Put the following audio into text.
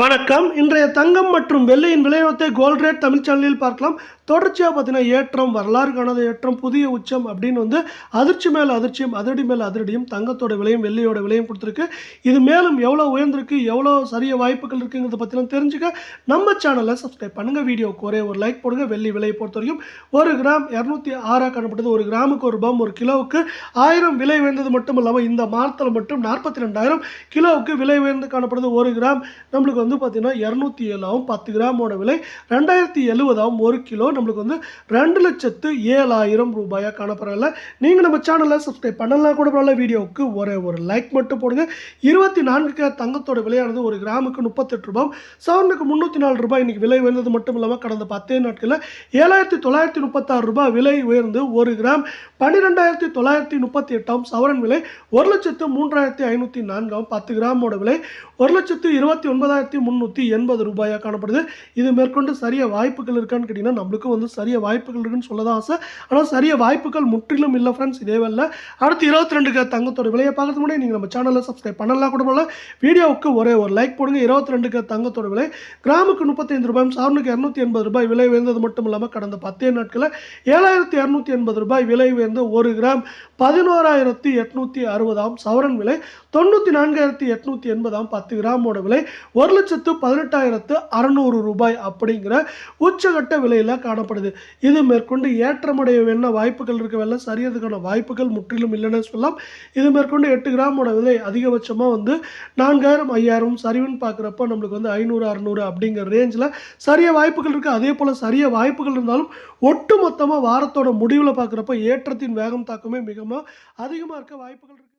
வணக்கம். இன்றைய தங்கம் மற்றும் வெள்ளியின் விலையத்தை கோல்ட் ரேட் தமிழ் சேனலில் பார்க்கலாம். தொடர்ச்சியாக பார்த்தீங்கன்னா ஏற்றம் வரலாறு காணாத ஏற்றம் புதிய உச்சம் அப்படின்னு வந்து அதிர்ச்சி மேலே அதிர்ச்சியும் அதிரடி மேல் அதிரடியும் தங்கத்தோட விலையும் வெள்ளியோட விலையும் கொடுத்துருக்கு. இது மேலும் எவ்வளோ உயர்ந்திருக்கு எவ்வளோ சரிய வாய்ப்புகள் இருக்குங்கிறத பற்றிலாம் தெரிஞ்சுக்க நம்ம சேனலை சப்ஸ்கிரைப் பண்ணுங்கள் வீடியோக்கு ஒரே ஒரு லைக் போடுங்க. வெள்ளி விலையை பொறுத்த வரைக்கும் ஒரு கிராம் இரநூத்தி ஆறாக காணப்பட்டது. ஒரு கிராமுக்கு ஒரு ரூபாய் ஒரு கிலோவுக்கு ஆயிரம் விலை உயர்ந்தது மட்டும் இல்லாமல் இந்த மாதத்தில் மட்டும் நாற்பத்தி ரெண்டாயிரம் கிலோவுக்கு விலை உயர்ந்து காணப்படுது. ஒரு கிராம் நம்மளுக்கு வந்து பார்த்தீங்கன்னா இரநூத்தி ஏழாவும் பத்து கிராமோட விலை ரெண்டாயிரத்தி எழுபதாவும் ஒரு கிலோ. நம்மளுக்கு வந்து ரெண்டு லட்சத்து ஏழாயிரம் ரூபாயாக காணப்படுறதில்ல நீங்கள் நம்ம சேனலில் சப்ஸ்கிரைப் பண்ணலாம் கூட பரவாயில்ல. வீடியோவுக்கு ஒரே ஒரு லைக் மட்டும் போடுங்க. இருபத்தி நான்கு தங்கத்தோட விலையானது ஒரு கிராமுக்கு முப்பத்தெட்டு ரூபாய். சவரனுக்கு முந்நூற்றி நாலு ரூபாய். இன்னைக்கு விலை உயர்ந்தது மட்டும் இல்லாமல் கடந்த பத்தே நாட்களில் ஏழாயிரத்தி தொள்ளாயிரத்தி முப்பத்தாறு ரூபாய் விலை உயர்ந்து ஒரு கிராம். பன்னிரெண்டாயிரத்தி தொள்ளாயிரத்தி முப்பத்தி எட்டாம் சவரன் விலை ஒரு லட்சத்து மூன்றாயிரத்தி ஐநூற்றி நான்காம் பத்து கிராமோட விலை ஒரு லட்சத்து இருபத்தி ஒன்பதாயிரத்தி முந்நூற்றி எண்பது ரூபாயாக காணப்படுது. இது மேற்கொண்டு சரிய வாய்ப்புகள் இருக்கான்னு கேட்டிங்கன்னா நம்மளுக்கும் வந்து சரிய வாய்ப்புகள் இருக்குன்னு சொல்ல தான் ஆசை. ஆனால் சரிய வாய்ப்புகள் முற்றிலும் இல்லை ஃப்ரெண்ட்ஸ் இதே வேலை அடுத்து இருபத்தி ரெண்டுக்கு தங்கத்தோட விலையை பார்க்கறது முன்னாடி நீங்கள் நம்ம சேனலை சப்ஸ்கிரைப் பண்ணலாம் கூட போல. வீடியோவுக்கு ஒரே ஒரு லைக் போடுங்க. இருபத்தி ரெண்டுக்கு தங்கத்தோட விலை கிராமுக்கு முப்பத்தைந்து ரூபாய் சாரனுக்கு இரநூத்தி எண்பது ரூபாய் விலை உயர்ந்தது மட்டும் இல்லாமல் கடந்த பத்தே நாட்களில் ஏழாயிரத்தி இரநூத்தி எண்பது ரூபாய் விலை உயர்ந்த ஒரு கிராம் பதினோராயிரத்தி எட்நூற்றி அறுபதாம் சவரன் விலை தொண்ணூற்றி நான்காயிரத்தி எட்நூற்றி எண்பதாம் பத்து கிராமோட விலை ஒரு லட்சத்து பதினெட்டாயிரத்து அறநூறு ரூபாய் அப்படிங்கிற உச்சகட்ட விலையில் காணப்படுது. இது மேற்கொண்டு ஏற்றமடைய வேண வாய்ப்புகள் இருக்க. வேலை சரியதுக்கான வாய்ப்புகள் முற்றிலும் இல்லைன்னு சொல்லலாம். இது மேற்கொண்டு எட்டு கிராமோட விலை அதிகபட்சமாக வந்து நான்காயிரம் ஐயாயிரம் சரிவுன்னு பார்க்குறப்ப நம்மளுக்கு வந்து ஐநூறு அறநூறு அப்படிங்கிற ரேஞ்சில் சரிய வாய்ப்புகள் இருக்குது அதே போல் சரிய வாய்ப்புகள் இருந்தாலும் ஒட்டு மொத்தமாக வாரத்தோட முடிவில் பார்க்குறப்ப ஏற்றத்தின் வேகம் தாக்கமே மிகவும் அதிகமாக இருக்க வாய்ப்புகள் இருக்குது